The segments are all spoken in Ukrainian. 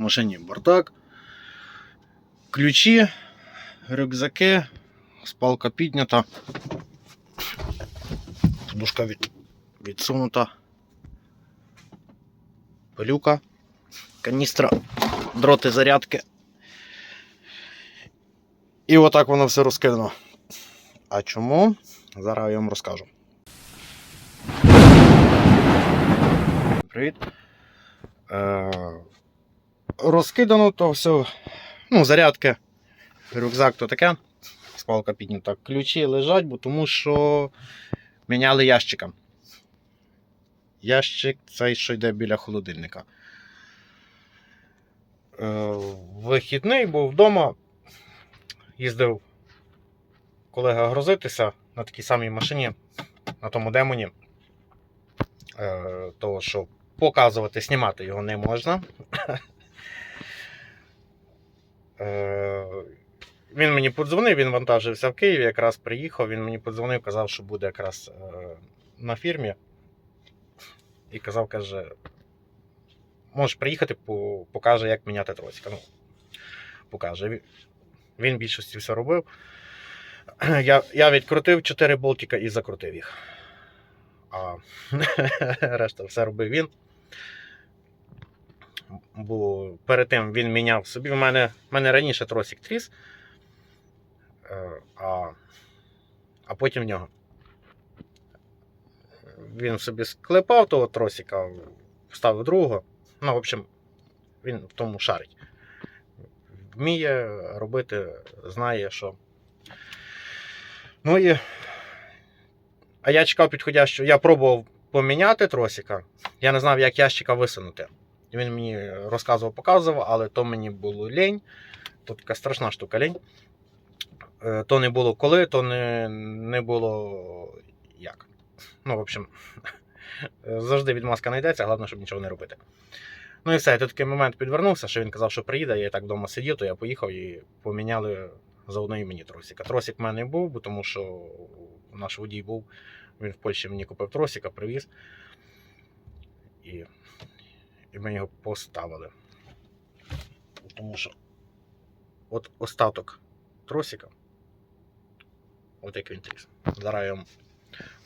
Машині бардак, ключі, рюкзаки, спалка піднята, подушка від, відсунута, пилюка, каністра, дроти зарядки. І отак воно все розкидано. А чому? Зараз я вам розкажу. Привіт. Розкидано то все. Ну, зарядки, рюкзак то таке. Спалка піднята. Ключі лежать, бо тому що міняли ящика. Ящик цей, що йде біля холодильника. Е, вихідний був вдома. Їздив колега грузитися на такій самій машині, на тому демоні. Е, того, що показувати, знімати його не можна. Е, Він мені подзвонив, він вантажився в Києві, якраз приїхав, він мені подзвонив, казав, що буде якраз е, на фірмі. І казав, каже, можеш приїхати, покаже, як міняти тросика. Ну, покаже. Він- більшості все робив. Я, я відкрутив 4 болтика і закрутив їх. А решта все робив він. Бо перед тим він міняв собі. У мене, в мене раніше тросик тріс, е, а, а потім в нього. Він собі склепав того тросика, вставив другого. Ну, в общем, він в тому шарить. Вміє робити, знає, що. Ну і. А я чекав підходящого. Я пробував поміняти тросика. Я не знав, як ящика висунути. Він мені розказував, показував, але то мені було лінь. То така страшна штука лінь. Е, То не було коли, то не, не було як. Ну, в общем, завжди відмазка знайдеться, головне, щоб нічого не робити. Ну і все, тут такий момент підвернувся, що він казав, що приїде, я так вдома сидів, то я поїхав і поміняли заодно і мені тросика. Тросик в мене був, бо тому що наш водій був, він в Польщі мені купив тросика, привіз. І, і ми його поставили. Тому що от остаток тросика, от як він тріс. Зараз я вам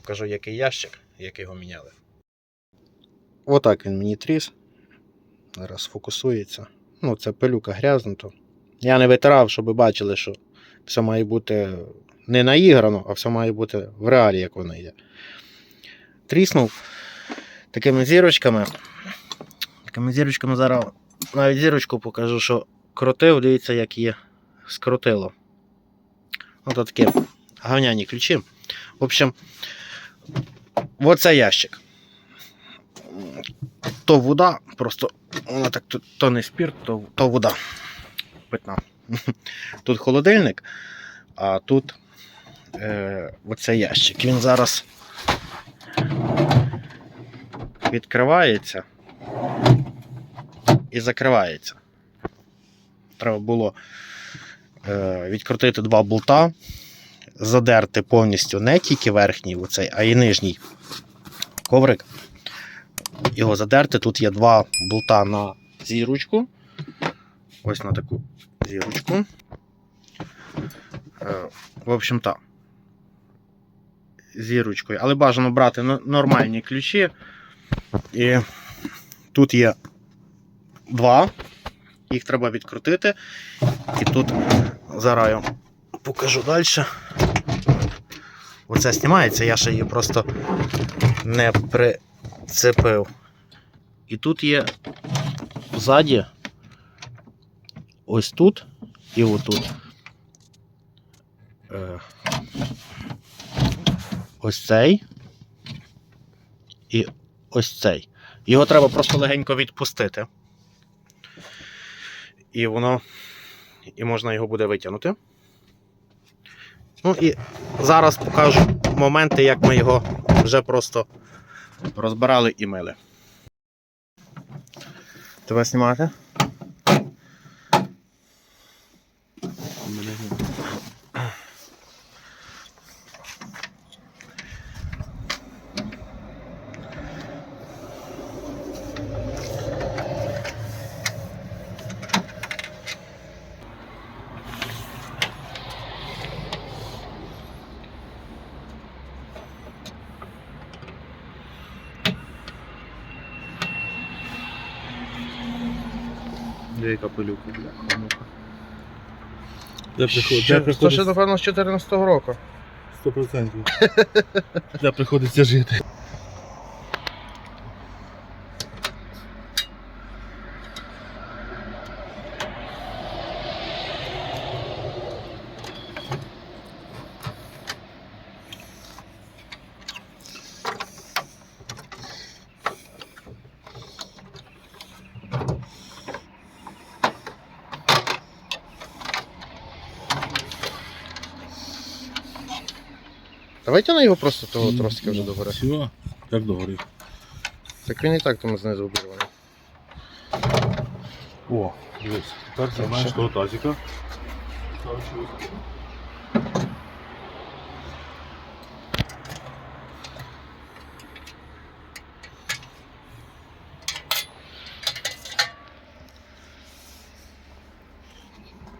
покажу, який ящик, як його міняли. Отак він мені тріс. Зараз фокусується. Ну, це пилюка грязнуто. Я не витирав, щоб ви бачили, що все має бути не наіграно, а все має бути в реалі, як воно йде. Тріснув такими зірочками. Такими зірочками зараз навіть зірочку покажу, що крутив, дивіться, як її скрутило. Ось такі говняні ключі. В общем, оце ящик. То вода, просто вона так то, то не спірт, то, то вода. Питна. Тут холодильник, а тут е, оцей ящик. Він зараз відкривається і закривається. Треба було е, відкрутити два болта, задерти повністю не тільки верхній, оцей, а й нижній коврик. Його задерти. Тут є два болта на зірочку. Ось на таку зірочку. Е, В общем так. Зірочкою. Але бажано брати нормальні ключі. І тут є два. Їх треба відкрутити. І тут зараз я покажу далі. Оце знімається, я ще її просто не прицепив. І тут є ззаді, ось тут і отут. Е, ось цей і ось цей. Його треба просто легенько відпустити. І воно. І можна його буде витягнути. Ну і зараз покажу моменти, як ми його вже просто розбирали і мили. Тебе знімати? Дві капелюки, бляха, ну-ка. Де приходить? Де Ще, то приходить? ще, напевно, з 14-го року. 100%. Де приходиться жити. Давай тяни його просто того тросика вже догори. Все, як догори. Так він і так там знизу обірваний. О, дивись. Тепер Так, знімаєш ще. того тазика.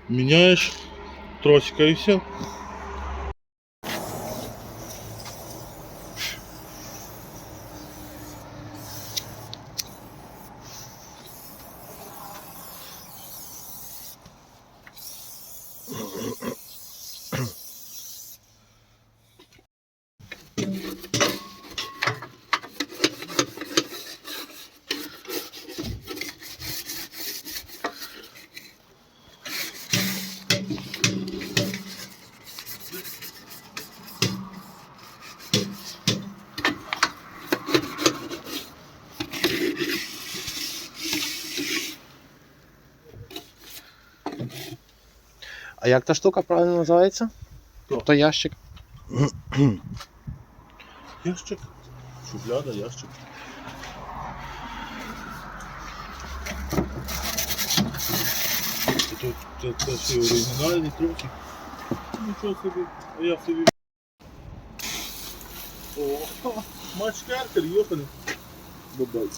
Міняєш тросика і все. А як та штука правильно називається? Хто? То ящик. Ящик. Шухляда, ящик. І Тут це, це ще оригінальний трюки. Нічого собі, а я собі. О, матч картер, йоханий. Бабай.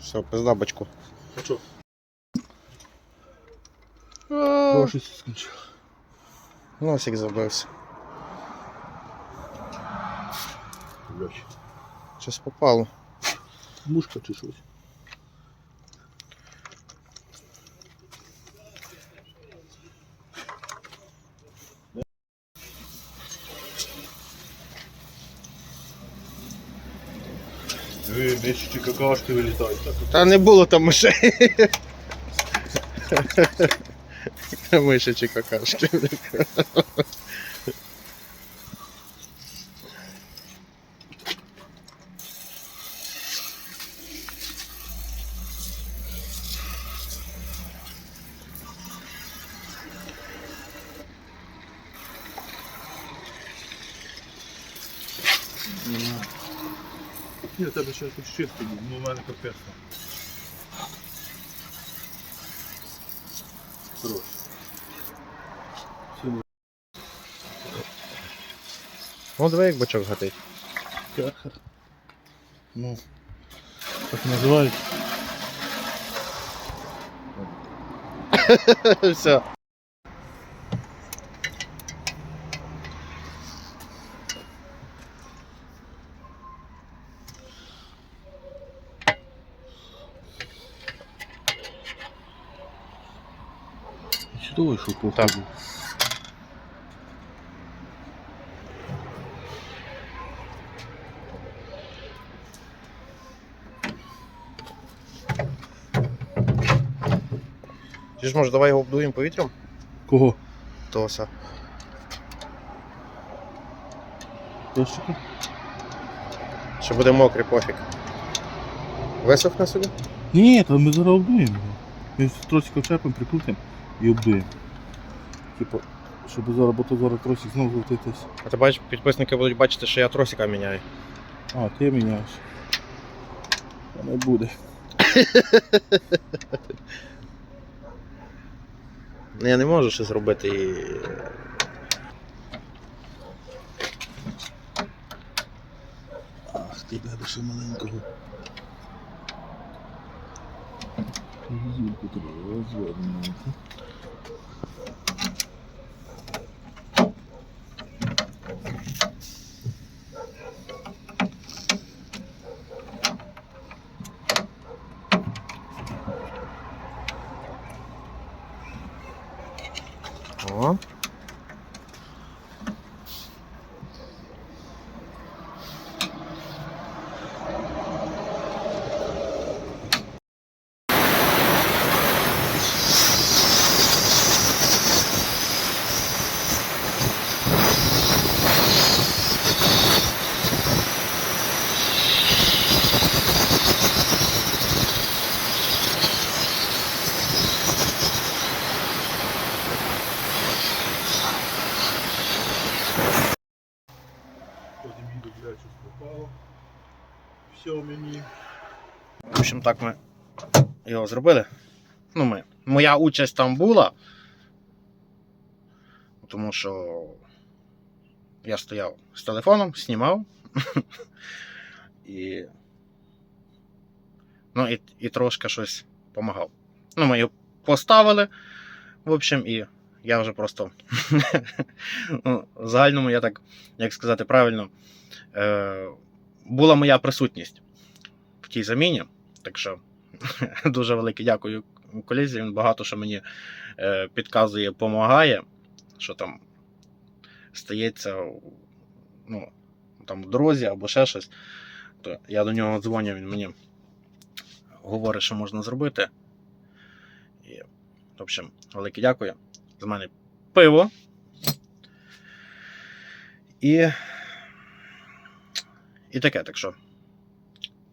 Все, пизда бачку. А що? Гроші скінчив. Носик забився. Блядь. Щось попало. Мушка чи щось. Диви, миші какашки вилітають. Так, Та не було там мишей. Миші чи какашки. Ні, у тебе ще тут чистий ну у мене капець. Ну, диви, як бачок гатить. Кахар. Ну, так називають. Все. Чудово, що походу. Так. Чи ж може давай його обдуємо повітрям? Кого? Тоса. Ящики? Що буде мокрий пофіг. Висохне собі? Ні, то ми зараз обдуємо його. Ми тросик очепимо, прикрутимо і обдуємо. Типу, щоб зараз, бо то зараз тросик знову злетитись. А ти бачиш, підписники будуть бачити, що я тросика міняю. А, ти міняєш. Та не буде. Ну, Я не можу ще зробити і. Ах, ти бебе ще маленького. Розвернути. Hold. Все мені. В общем, так ми його зробили. Ну, ми. Моя участь там була. Тому що я стояв з телефоном, знімав. і. Ну, і, і трошки щось допомагав. Ну, ми його поставили. В общем, і я вже просто. ну, в загальному, я так, як сказати правильно, е, була моя присутність в тій заміні. Так що дуже велике дякую колезі. Він багато що мені е, підказує, допомагає, що там стається ну, там, в дорозі або ще щось. То я до нього дзвоню, він мені говорить, що можна зробити. І, в общем, велике дякую. З мене пиво. І. І таке, так що.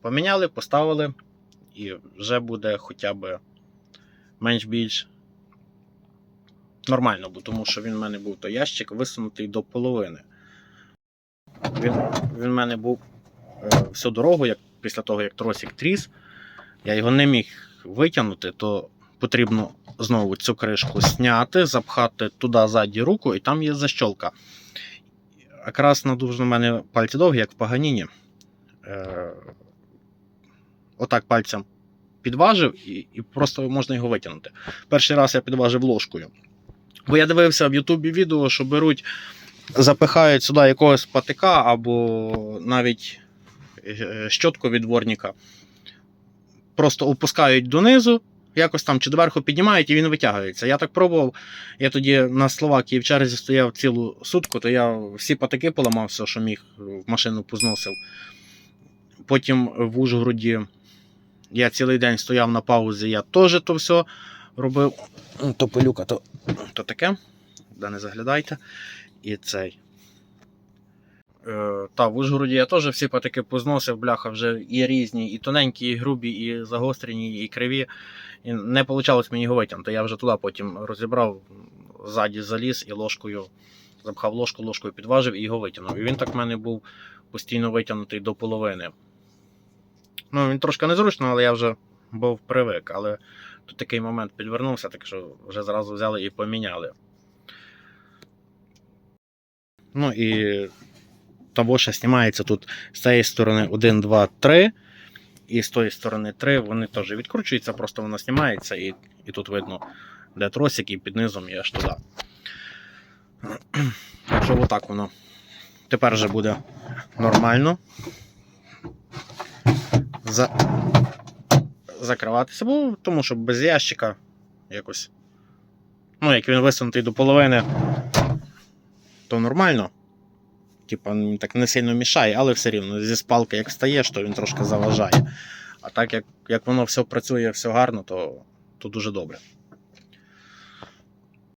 Поміняли, поставили, і вже буде хоча б менш-більш нормально, бо тому що він в мене був той ящик висунутий до половини. Він, він в мене був е, всю дорогу, як, після того, як тросик тріс, я його не міг витягнути, то потрібно знову цю кришку зняти, запхати туди ззаді руку, і там є защолка. Якраз на дуже в мене пальці довгі, як в паганіні. Е, отак пальцем підважив і, і просто можна його витягнути. Перший раз я підважив ложкою. Бо я дивився в Ютубі відео, що беруть, запихають сюди якогось патика або навіть е, щотку від дворника, просто опускають донизу, якось там чи доверху піднімають і він витягується. Я так пробував. Я тоді на Словакії в черзі стояв цілу сутку, то я всі патики поламав, все, що міг в машину позносив. Потім в Ужгороді я цілий день стояв на паузі, я теж то все робив. То пилюка, то, то таке. Да не заглядайте. І цей. Е, та, в Ужгороді я теж всі патики позносив, бляха, вже і різні, і тоненькі, і грубі, і загострені, і криві. І не вийшло мені його витягнути. Я вже туди потім розібрав, ззаді заліз і ложкою запхав ложку, ложкою підважив і його витягнув. І він так в мене був постійно витягнутий до половини. Ну, він трошки незручно, але я вже був привик. Але тут такий момент підвернувся, так що вже зразу взяли і поміняли. Ну і того ще знімається тут з цієї сторони 1, 2, 3. І з тої сторони 3 вони теж відкручуються, просто воно знімається, і, і тут видно, де тросик, і під низом і аж туди. Так що отак воно. Тепер вже буде нормально. За... Закриватися, бо тому що без ящика якось. Ну, як він висунутий до половини, то нормально. Типа, так не сильно мішає, але все рівно зі спалки, як встаєш, то він трошки заважає. А так як, як воно все працює, все гарно, то, то дуже добре.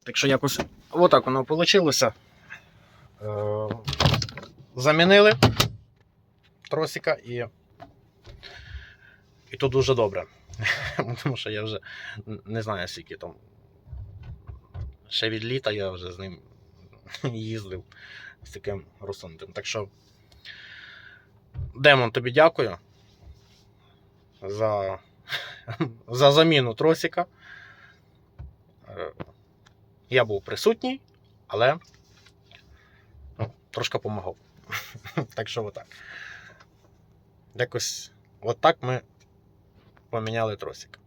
Так що якось отак воно вийшло. Е, замінили тросика і. І то дуже добре. Тому що я вже не знаю, скільки там. Ще від літа я вже з ним їздив з таким розсунутим. Так що, Демон, тобі дякую за, за заміну тросика. Е, Я був присутній, але ну, трошки допомагав. Так що отак. Якось отак ми поміняли тросик.